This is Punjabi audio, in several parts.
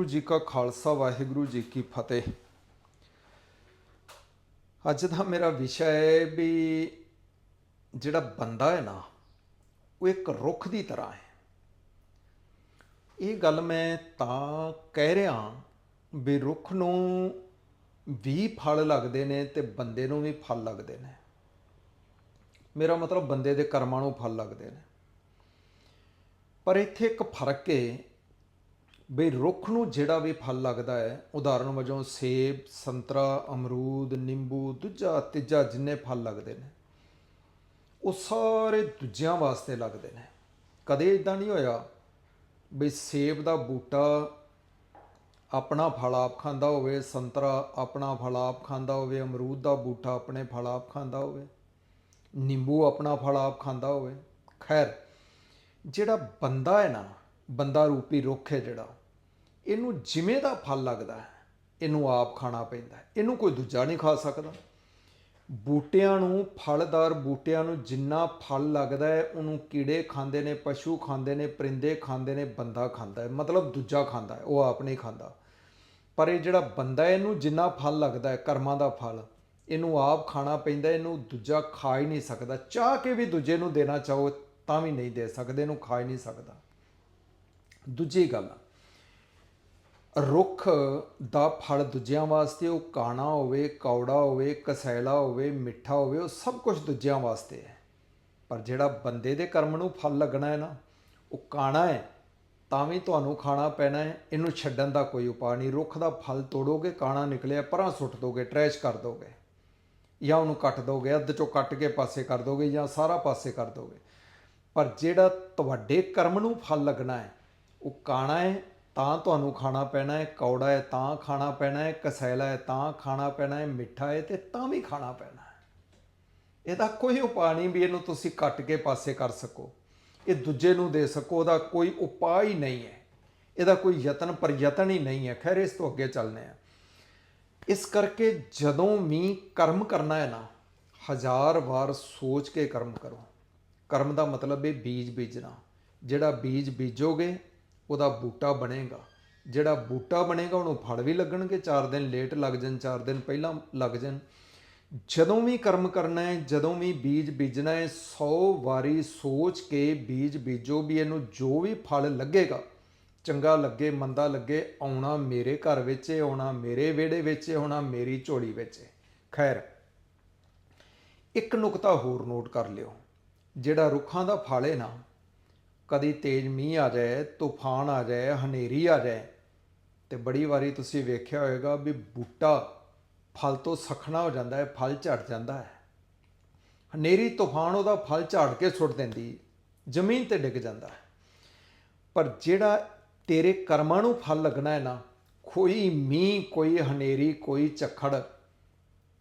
ਵਾਹਿਗੁਰੂ ਜੀ ਕਾ ਖਾਲਸਾ, ਵਾਹਿਗੁਰੂ ਜੀ ਕੀ ਫਤਿਹ। ਅੱਜ ਦਾ ਮੇਰਾ ਵਿਸ਼ਾ ਹੈ ਵੀ ਜਿਹੜਾ ਬੰਦਾ ਹੈ ਨਾ, ਉਹ ਇੱਕ ਰੁੱਖ ਦੀ ਤਰ੍ਹਾਂ ਹੈ। ਇਹ ਗੱਲ ਮੈਂ ਤਾਂ ਕਹਿ ਰਿਹਾ ਵੀ ਰੁੱਖ ਨੂੰ ਵੀ ਫਲ ਲੱਗਦੇ ਨੇ ਤੇ ਬੰਦੇ ਨੂੰ ਵੀ ਫਲ ਲੱਗਦੇ ਨੇ। ਮੇਰਾ ਮਤਲਬ ਬੰਦੇ ਦੇ ਕਰਮਾਂ ਨੂੰ ਫਲ ਲੱਗਦੇ ਨੇ। ਪਰ ਇੱਥੇ ਇੱਕ ਫ਼ਰਕ ਹੈ ਵੀ ਰੁੱਖ ਨੂੰ ਜਿਹੜਾ ਵੀ ਫਲ ਲੱਗਦਾ ਹੈ, ਉਦਾਹਰਨ ਵਜੋਂ ਸੇਬ, ਸੰਤਰਾ, ਅਮਰੂਦ, ਨਿੰਬੂ, ਦੂਜਾ, ਤੀਜਾ ਜਿੰਨੇ ਫਲ ਲੱਗਦੇ ਨੇ, ਉਹ ਸਾਰੇ ਦੂਜਿਆਂ ਵਾਸਤੇ ਲੱਗਦੇ ਨੇ। ਕਦੇ ਇਦਾਂ ਨਹੀਂ ਹੋਇਆ ਵੀ ਸੇਬ ਦਾ ਬੂਟਾ ਆਪਣਾ ਫਲ ਆਪ ਖਾਂਦਾ ਹੋਵੇ, ਸੰਤਰਾ ਆਪਣਾ ਫਲ ਆਪ ਖਾਂਦਾ ਹੋਵੇ, ਅਮਰੂਦ ਦਾ ਬੂਟਾ ਆਪਣੇ ਫਲ ਆਪ ਖਾਂਦਾ ਹੋਵੇ, ਨਿੰਬੂ ਆਪਣਾ ਫਲ ਆਪ ਖਾਂਦਾ ਹੋਵੇ। ਖੈਰ, ਜਿਹੜਾ ਬੰਦਾ ਹੈ ਨਾ, ਬੰਦਾ ਰੂਪੀ ਰੁੱਖ ਹੈ ਜਿਹੜਾ ਇਹਨੂੰ ਜਿਵੇਂ ਦਾ ਫਲ ਲੱਗਦਾ ਹੈ, ਇਹਨੂੰ ਆਪ ਖਾਣਾ ਪੈਂਦਾ ਇਹਨੂੰ ਕੋਈ ਦੂਜਾ ਨਹੀਂ ਖਾ ਸਕਦਾ। ਬੂਟਿਆਂ ਨੂੰ, ਫਲਦਾਰ ਬੂਟਿਆਂ ਨੂੰ ਜਿੰਨਾ ਫਲ ਲੱਗਦਾ ਹੈ, ਉਹਨੂੰ ਕੀੜੇ ਖਾਂਦੇ ਨੇ, ਪਸ਼ੂ ਖਾਂਦੇ ਨੇ, ਪਰਿੰਦੇ ਖਾਂਦੇ ਨੇ, ਬੰਦਾ ਖਾਂਦਾ ਹੈ। ਮਤਲਬ ਦੂਜਾ ਖਾਂਦਾ ਹੈ, ਉਹ ਆਪ ਨਹੀਂ ਖਾਂਦਾ। ਪਰ ਇਹ ਜਿਹੜਾ ਬੰਦਾ ਇਹਨੂੰ ਜਿੰਨਾ ਫਲ ਲੱਗਦਾ ਹੈ, ਕਰਮਾਂ ਦਾ ਫਲ, ਇਹਨੂੰ ਆਪ ਖਾਣਾ ਪੈਂਦਾ ਇਹਨੂੰ ਦੂਜਾ ਖਾ ਹੀ ਨਹੀਂ ਸਕਦਾ। ਚਾਹ ਕੇ ਵੀ ਦੂਜੇ ਨੂੰ ਦੇਣਾ ਚਾਹੋ, ਤਾਂ ਵੀ ਨਹੀਂ ਦੇ ਸਕਦੇ, ਇਹਨੂੰ ਖਾ ਹੀ ਨਹੀਂ ਸਕਦਾ। ਦੂਜੀ ਗੱਲ ਰੁੱਖ ਦਾ ਫਲ ਦੂਜਿਆਂ ਵਾਸਤੇ, ਉਹ ਕਾਣਾ ਹੋਵੇ, ਕੌੜਾ ਹੋਵੇ, ਕਸੈਲਾ ਹੋਵੇ, ਮਿੱਠਾ ਹੋਵੇ, ਉਹ ਸਭ ਕੁਝ ਦੂਜਿਆਂ ਵਾਸਤੇ ਹੈ। ਪਰ ਜਿਹੜਾ ਬੰਦੇ ਦੇ ਕਰਮ ਨੂੰ ਫਲ ਲੱਗਣਾ ਹੈ ਨਾ, ਉਹ ਕਾਣਾ ਹੈ, ਤਾਂ ਵੀ ਤੁਹਾਨੂੰ ਖਾਣਾ ਪੈਣਾ ਹੈ, ਇਹਨੂੰ ਛੱਡਣ ਦਾ ਕੋਈ ਉਪਾਅ ਨਹੀਂ। ਰੁੱਖ ਦਾ ਫਲ ਤੋੜੋਗੇ, ਕਾਣਾ ਨਿਕਲਿਆ, ਪਰਾਂ ਸੁੱਟ ਦੋਗੇ, ਟਰੈਸ਼ ਕਰ ਦੋਗੇ। ਜਾਂ ਉਹਨੂੰ ਕੱਟ ਦੋਗੇ, ਅੱਧ ਚੋਂ ਕੱਟ ਕੇ ਪਾਸੇ ਕਰ ਦੋਗੇ, ਜਾਂ ਸਾਰਾ ਪਾਸੇ ਕਰ ਦੋਗੇ। ਪਰ ਜਿਹੜਾ ਤੁਹਾਡੇ ਕਰਮ ਨੂੰ ਫਲ ਲੱਗਣਾ ਹੈ, ਉਹ ਕਾਣਾ ਹੈ ਤਾਂ ਤੁਹਾਨੂੰ ਖਾਣਾ ਪੈਣਾ ਹੈ, ਕੌੜਾ ਹੈ, ਤਾਂ ਖਾਣਾ ਪੈਣਾ ਹੈ, ਕਸੈਲਾ ਹੈ, ਤਾਂ ਖਾਣਾ ਪੈਣਾ ਹੈ, ਮਿੱਠਾ ਹੈ ਤੇ ਤਾਂ ਵੀ ਖਾਣਾ ਪੈਣਾ ਹੈ। ਇਹਦਾ ਕੋਈ ਉਪਾਅ ਨਹੀਂ ਵੀ ਇਹਨੂੰ ਤੁਸੀਂ ਕੱਟ ਕੇ ਪਾਸੇ ਕਰ ਸਕੋ। ਇਹ ਦੂਜੇ ਨੂੰ ਦੇ ਸਕੋ, ਉਹਦਾ ਕੋਈ ਉਪਾਅ ਹੀ ਨਹੀਂ ਹੈ। ਇਹਦਾ ਕੋਈ ਯਤਨ ਪ੍ਰਯਤਨ ਹੀ ਨਹੀਂ ਹੈ। ਖੈਰ, ਇਸ ਤੋਂ ਅੱਗੇ ਚੱਲਨੇ ਆ ਇਸ ਕਰਕੇ ਜਦੋਂ ਵੀ ਕਰਮ ਕਰਨਾ ਹੈ ਨਾ, ਹਜ਼ਾਰ ਵਾਰ ਸੋਚ ਕੇ ਕਰਮ ਕਰੋ। ਕਰਮ ਦਾ ਮਤਲਬ ਹੈ ਬੀਜ ਬੀਜਣਾ। ਜਿਹੜਾ ਬੀਜ ਬੀਜੋਗੇ ਉਹਦਾ ਬੂਟਾ ਬਣੇਗਾ। ਜਿਹੜਾ ਬੂਟਾ ਬਣੇਗਾ, ਉਹਨੂੰ ਫਲ ਵੀ ਲੱਗਣਗੇ 4 ਦਿਨ ਲੇਟ ਲੱਗ ਜਾਣ 4 ਦਿਨ ਪਹਿਲਾਂ ਲੱਗ ਜਾਣ। ਜਦੋਂ ਵੀ ਕਰਮ ਕਰਨਾ ਹੈ, ਜਦੋਂ ਵੀ ਬੀਜ ਬੀਜਣਾ ਹੈ 100 ਵਾਰੀ ਸੋਚ ਕੇ ਬੀਜ ਬੀਜੋ ਵੀ ਇਹਨੂੰ ਜੋ ਵੀ ਫਲ ਲੱਗੇਗਾ, ਚੰਗਾ ਲੱਗੇ, ਮੰਦਾ ਲੱਗੇ, ਆਉਣਾ ਮੇਰੇ ਘਰ ਵਿੱਚ ਹੈ ਆਉਣਾ ਮੇਰੇ ਵਿਹੜੇ ਵਿੱਚ ਹੈ ਆਉਣਾ ਮੇਰੀ ਝੋਲੀ ਵਿੱਚ ਹੈ ਖੈਰ, ਇੱਕ ਨੁਕਤਾ ਹੋਰ ਨੋਟ ਕਰ ਲਿਓ। ਜਿਹੜਾ ਰੁੱਖਾਂ ਦਾ ਫਲ ਹੈ ਨਾ ਕਦੀ ਤੇਜ਼ ਮੀਂਹ ਆ ਜਾਏ, ਤੂਫਾਨ ਆ ਜਾਏ, ਹਨੇਰੀ ਆ ਜਾਏ, ਤੇ ਬੜੀ ਵਾਰੀ ਤੁਸੀਂ ਵੇਖਿਆ ਹੋਵੇਗਾ ਵੀ ਬੂਟਾ ਫਲ ਤੋਂ ਸਖਣਾ ਹੋ ਜਾਂਦਾ ਹੈ, ਫਲ ਝੜ ਜਾਂਦਾ ਹੈ। ਹਨੇਰੀ, ਤੂਫਾਨ ਉਹਦਾ ਫਲ ਝਾੜ ਕੇ ਸੁੱਟ ਦਿੰਦੀ, ਜ਼ਮੀਨ ਤੇ ਡਿੱਗ ਜਾਂਦਾ ਹੈ। ਪਰ ਜਿਹੜਾ ਤੇਰੇ ਕਰਮਾਂ ਨੂੰ ਫਲ ਲੱਗਣਾ ਹੈ ਨਾ, ਕੋਈ ਮੀਂਹ, ਕੋਈ ਹਨੇਰੀ, ਕੋਈ ਝੱਖੜ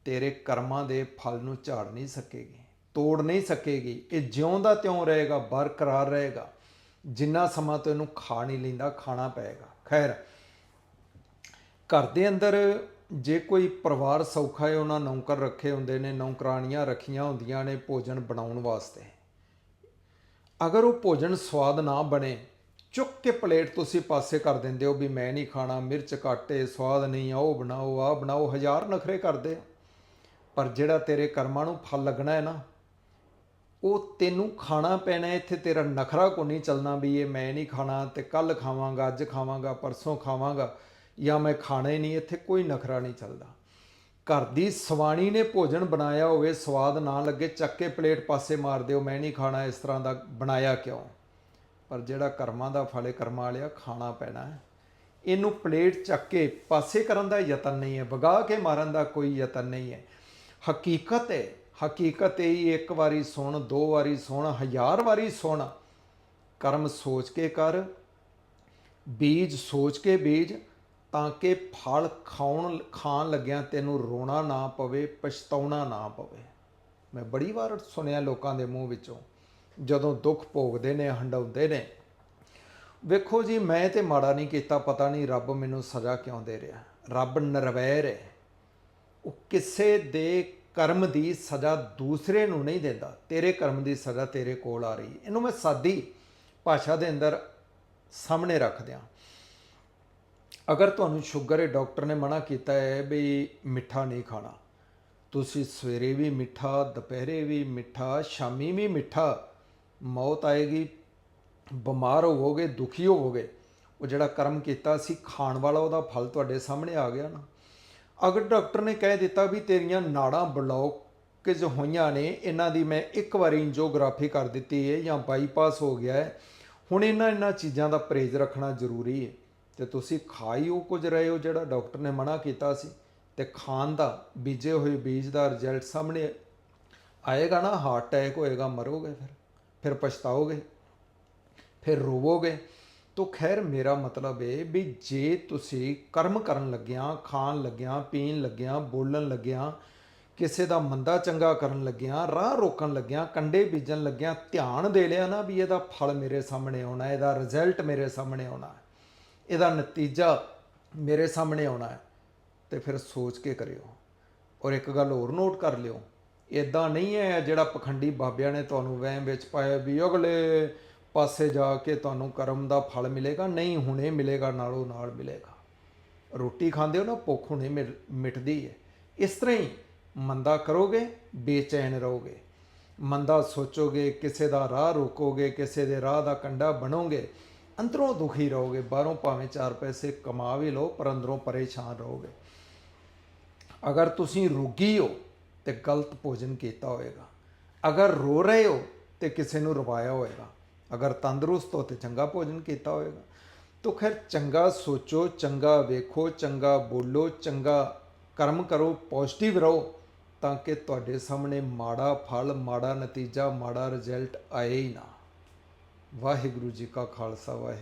ਤੇਰੇ ਕਰਮਾਂ ਦੇ ਫਲ ਨੂੰ ਝਾੜ ਨਹੀਂ ਸਕੇਗੀ, ਤੋੜ ਨਹੀਂ ਸਕੇਗੀ। ਇਹ ਜਿਉਂਦਾ ਤਿਉਂ ਰਹੇਗਾ, ਬਰਕਰਾਰ ਰਹੇਗਾ। ਜਿੰਨਾ ਸਮਾਂ ਤੋਂ ਇਹਨੂੰ ਖਾ ਨਹੀਂ ਲੈਂਦਾ, ਖਾਣਾ ਪਏਗਾ। ਖੈਰ, ਘਰ ਦੇ ਅੰਦਰ ਜੇ ਕੋਈ ਪਰਿਵਾਰ ਸੌਖਾ ਹੈ, ਉਹਨਾਂ ਨੌਕਰ ਰੱਖੇ ਹੁੰਦੇ ਨੇ, ਨੌਕਰਾਣੀਆਂ ਰੱਖੀਆਂ ਹੁੰਦੀਆਂ ਨੇ ਭੋਜਨ ਬਣਾਉਣ ਵਾਸਤੇ। ਅਗਰ ਉਹ ਭੋਜਨ ਸਵਾਦ ਨਾ ਬਣੇ, ਚੁੱਕ ਕੇ ਪਲੇਟ ਤੁਸੀਂ ਪਾਸੇ ਕਰ ਦਿੰਦੇ ਹੋ ਵੀ ਮੈਂ ਨਹੀਂ ਖਾਣਾ, ਮਿਰਚ ਕਾਟੇ ਸਵਾਦ ਨਹੀਂ ਆ, ਉਹ ਬਣਾਓ ਆ ਬਣਾਓ, ਹਜ਼ਾਰ ਨਖਰੇ ਕਰਦੇ ਪਰ ਜਿਹੜਾ ਤੇਰੇ ਕਰਮਾਂ ਨੂੰ ਫਲ ਲੱਗਣਾ ਹੈ ਨਾ ਉਹ ਤੈਨੂੰ ਖਾਣਾ ਪੈਣਾ ਇੱਥੇ ਤੇਰਾ ਨਖਰਾ ਕੋ ਨਹੀਂ ਚੱਲਣਾ ਵੀ ਇਹ ਮੈਂ ਨਹੀਂ ਖਾਣਾ ਤੇ ਕੱਲ ਖਾਵਾਂਗਾ, ਅੱਜ ਖਾਵਾਂਗਾ, ਪਰਸੋਂ ਖਾਵਾਂਗਾ ਜਾਂ ਮੈਂ ਖਾਣਾ ਹੀ ਨਹੀਂ, ਇੱਥੇ ਕੋਈ ਨਖਰਾ ਨਹੀਂ ਚੱਲਦਾ। ਘਰ ਦੀ ਸਵਾਣੀ ਨੇ ਭੋਜਨ ਬਣਾਇਆ ਹੋਵੇ, ਸਵਾਦ ਨਾ ਲੱਗੇ, ਚੱਕ ਕੇ ਪਲੇਟ ਪਾਸੇ ਮਾਰ ਦਿਓ, ਮੈਂ ਨਹੀਂ ਖਾਣਾ, ਇਸ ਤਰ੍ਹਾਂ ਦਾ ਬਣਾਇਆ ਕਿਉਂ? ਪਰ ਜਿਹੜਾ ਕਰਮਾਂ ਦਾ ਫਲੇ ਕਰਮਾਂ ਵਾਲਿਆ ਖਾਣਾ ਪੈਣਾ ਹੈ। ਇਹਨੂੰ ਪਲੇਟ ਚੱਕ ਕੇ ਪਾਸੇ ਕਰਨ ਦਾ ਯਤਨ ਨਹੀਂ ਹੈ, ਵਗਾ ਕੇ ਮਾਰਨ ਦਾ ਕੋਈ ਯਤਨ ਨਹੀਂ ਹੈ। ਹਕੀਕਤ ਹੈ ਹਕੀਕਤ ਇਹ ਹੀ, ਇੱਕ ਵਾਰੀ ਸੁਣ, ਦੋ ਵਾਰੀ ਸੁਣ, ਹਜ਼ਾਰ ਵਾਰੀ ਸੁਣ। ਕਰਮ ਸੋਚ ਕੇ ਕਰ, ਬੀਜ ਸੋਚ ਕੇ ਬੀਜ, ਤਾਂ ਕਿ ਫਲ ਖਾਉਣ, ਖਾਣ ਲੱਗਿਆਂ ਤੈਨੂੰ ਰੋਣਾ ਨਾ ਪਵੇ, ਪਛਤਾਉਣਾ ਨਾ ਪਵੇ। ਮੈਂ ਬੜੀ ਵਾਰ ਸੁਣਿਆ ਲੋਕਾਂ ਦੇ ਮੂੰਹ ਵਿੱਚੋਂ, ਜਦੋਂ ਦੁੱਖ ਭੋਗਦੇ ਨੇ ਹੰਡਾਉਂਦੇ ਨੇ। ਵੇਖੋ ਜੀ, ਮੈਂ ਤੇ ਮਾੜਾ ਨਹੀਂ ਕੀਤਾ, ਪਤਾ ਨਹੀਂ ਰੱਬ ਮੈਨੂੰ ਸਜ਼ਾ ਕਿਉਂ ਦੇ ਰਿਹਾ। ਰੱਬ ਨਰਵੈਰ ਹੈ। ਉਹ ਕਿਸੇ ਦੇ ਕਰਮ ਦੀ ਸਜ਼ਾ ਦੂਸਰੇ ਨੂੰ ਨਹੀਂ ਦਿੰਦਾ, ਤੇਰੇ ਕਰਮ ਦੀ ਸਜ਼ਾ ਤੇਰੇ ਕੋਲ ਆ ਰਹੀ। ਇਹਨੂੰ ਮੈਂ ਸਾਦੀ ਭਾਸ਼ਾ ਦੇ ਅੰਦਰ ਸਾਹਮਣੇ ਰੱਖ ਦਿਆਂ ਅਗਰ ਤੁਹਾਨੂੰ ਸ਼ੂਗਰ ਹੈ ਡਾਕਟਰ ਨੇ ਮਨਾ ਕੀਤਾ ਹੈ ਵੀ ਮਿੱਠਾ ਨਹੀਂ ਖਾਣਾ, ਤੁਸੀਂ ਸਵੇਰੇ ਵੀ ਮਿੱਠਾ, ਦੁਪਹਿਰੇ ਵੀ ਮਿੱਠਾ, ਸ਼ਾਮੀ ਵੀ ਮਿੱਠਾ, ਮੌਤ ਆਏਗੀ, ਬਿਮਾਰ ਹੋਵੋਗੇ, ਦੁਖੀ ਹੋਵੋਗੇ, ਉਹ ਜਿਹੜਾ ਕਰਮ ਕੀਤਾ ਸੀ, ਖਾਣ ਵਾਲਾ ਉਹਦਾ ਫਲ ਤੁਹਾਡੇ ਸਾਹਮਣੇ ਆ ਗਿਆ ਨਾ। ਅਗਰ ਡਾਕਟਰ ਨੇ ਕਹਿ ਦਿੱਤਾ ਵੀ ਤੇਰੀਆਂ ਨਾੜਾਂ ਬਲੌਕ ਬਲੌਕੇਜ ਹੋਈਆਂ ਨੇ, ਇਹਨਾਂ ਦੀ ਮੈਂ ਇੱਕ ਵਾਰੀ ਇੰਜੋਗ੍ਰਾਫੀ ਕਰ ਦਿੱਤੀ ਹੈ ਜਾਂ ਬਾਈਪਾਸ ਹੋ ਗਿਆ ਹੈ ਹੁਣ ਇਹਨਾਂ ਇਹਨਾਂ ਚੀਜ਼ਾਂ ਦਾ ਪਰਹੇਜ਼ ਰੱਖਣਾ ਜ਼ਰੂਰੀ ਹੈ ਤੇ ਤੁਸੀਂ ਖਾ ਹੀ ਉਹ ਕੁਝ ਰਹੇ ਹੋ ਜਿਹੜਾ ਡਾਕਟਰ ਨੇ ਮਨਾ ਕੀਤਾ ਸੀ। ਤੇ ਖਾਣ ਦਾ, ਬੀਜੇ ਹੋਏ ਬੀਜ ਦਾ ਰਿਜ਼ਲਟ ਸਾਹਮਣੇ ਆਏਗਾ ਨਾ ਹਾਰਟ ਅਟੈਕ ਹੋਏਗਾ, ਮਰੋਗੇ ਫਿਰ ਫਿਰ ਪਛਤਾਓਗੇ, ਫਿਰ ਰੋਵੋਗੇ। ਤੋ ਖੈਰ ਮੇਰਾ ਮਤਲਬ ਇਹ ਵੀ ਜੇ ਤੁਸੀਂ ਕਰਮ ਕਰਨ ਲੱਗਿਆਂ, ਖਾਣ ਲੱਗਿਆਂ, ਪੀਣ ਲੱਗਿਆਂ, ਬੋਲਣ ਲੱਗਿਆਂ, ਕਿਸੇ ਦਾ ਮੰਦਾ ਚੰਗਾ ਕਰਨ ਲੱਗਿਆਂ, ਰਾਹ ਰੋਕਣ ਲੱਗਿਆਂ, ਕੰਡੇ ਬੀਜਣ ਲੱਗਿਆਂ, ਧਿਆਨ ਦੇ ਲਿਆ ਨਾ ਵੀ ਇਹਦਾ ਫਲ ਮੇਰੇ ਸਾਹਮਣੇ ਆਉਣਾ, ਇਹਦਾ ਰਿਜ਼ਲਟ ਮੇਰੇ ਸਾਹਮਣੇ ਆਉਣਾ, ਇਹਦਾ ਨਤੀਜਾ ਮੇਰੇ ਸਾਹਮਣੇ ਆਉਣਾ ਹੈ, ਤੇ ਫਿਰ ਸੋਚ ਕੇ ਕਰਿਓ। ਔਰ ਇੱਕ ਗੱਲ ਹੋਰ ਨੋਟ ਕਰ ਲਿਓ ਇਦਾਂ ਨਹੀਂ ਹੈ ਜਿਹੜਾ ਪਖੰਡੀ ਬਾਬਿਆਂ ਨੇ ਤੁਹਾਨੂੰ ਵਹਿਮ ਵਿੱਚ ਪਾਇਆ ਵੀ ਅਗਲੇ ਪਾਸੇ ਜਾ ਕੇ ਤੁਹਾਨੂੰ ਕਰਮ ਦਾ ਫਲ ਮਿਲੇਗਾ, ਨਹੀਂ ਹੁਣੇ ਮਿਲੇਗਾ, ਨਾਲੋਂ ਨਾਲ ਮਿਲੇਗਾ। ਰੋਟੀ ਖਾਂਦੇ ਹੋ ਨਾ, ਭੁੱਖ ਹੁਣੇ ਮਿਲ- ਮਿਟਦੀ ਹੈ। ਇਸ ਤਰ੍ਹਾਂ ਹੀ ਮੰਦਾ ਕਰੋਗੇ, ਬੇਚੈਨ ਰਹੋਗੇ। ਮੰਦਾ ਸੋਚੋਗੇ, ਕਿਸੇ ਦਾ ਰਾਹ ਰੋਕੋਗੇ, ਕਿਸੇ ਦੇ ਰਾਹ ਦਾ ਕੰਡਾ ਬਣੋਗੇ, ਅੰਦਰੋਂ ਦੁਖੀ ਰਹੋਗੇ, ਬਾਹਰੋਂ ਭਾਵੇਂ ਚਾਰ ਪੈਸੇ ਕਮਾ ਵੀ ਲਓ, ਪਰ ਅੰਦਰੋਂ ਪਰੇਸ਼ਾਨ ਰਹੋਗੇ। ਅਗਰ ਤੁਸੀਂ ਰੋਗੀ ਹੋ, ਤੇ ਗਲਤ ਭੋਜਨ ਕੀਤਾ ਹੋਵੇਗਾ ਅਗਰ ਰੋ ਰਹੇ ਹੋ, ਤੇ ਕਿਸੇ ਨੂੰ ਰਵਾਇਆ ਹੋਵੇਗਾ ਅਗਰ ਤੰਦਰੁਸਤ ਹੋ ਤੇ ਚੰਗਾ ਭੋਜਨ ਕੀਤਾ ਹੋਵੇਗਾ ਤੋ ਖੈਰ ਚੰਗਾ ਸੋਚੋ ਚੰਗਾ ਵੇਖੋ ਚੰਗਾ ਬੋਲੋ ਚੰਗਾ ਕਰਮ ਕਰੋ ਪੋਜ਼ਿਟਿਵ ਰਹੋ ਤਾਂ ਕਿ ਤੁਹਾਡੇ ਸਾਹਮਣੇ ਮਾੜਾ ਫਲ ਮਾੜਾ ਨਤੀਜਾ ਮਾੜਾ ਰਿਜ਼ਲਟ ਆਏ ਹੀ ਨਾ ਵਾਹਿਗੁਰੂ ਜੀ ਕਾ ਖਾਲਸਾ ਵਾਹਿਗੁਰੂ